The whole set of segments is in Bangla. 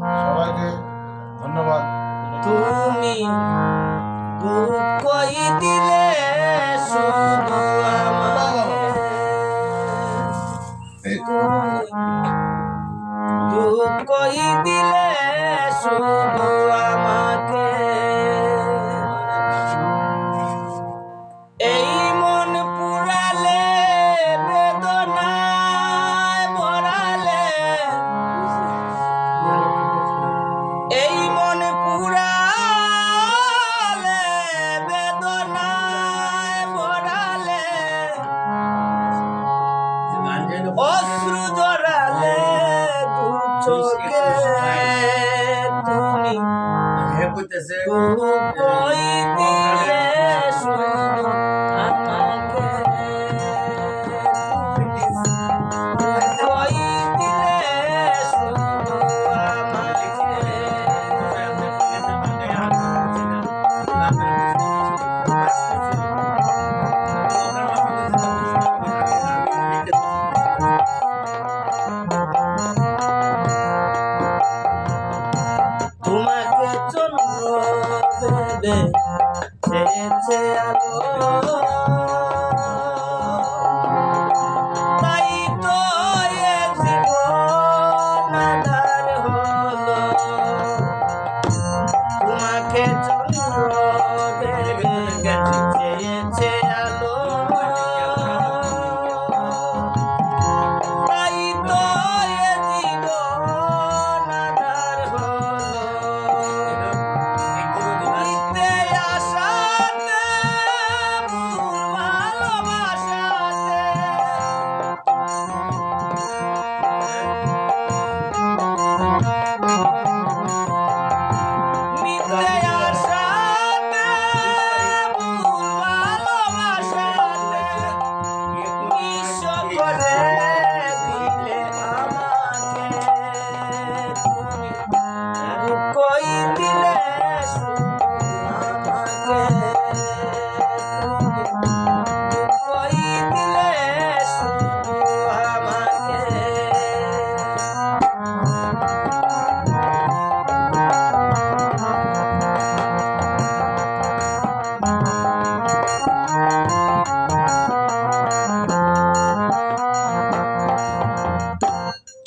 সবাইকে ধন্যবাদ। তুমি দুঃখই দিলে শুধু দুঃখই দিলে শুধু acontecer. 对。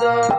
The.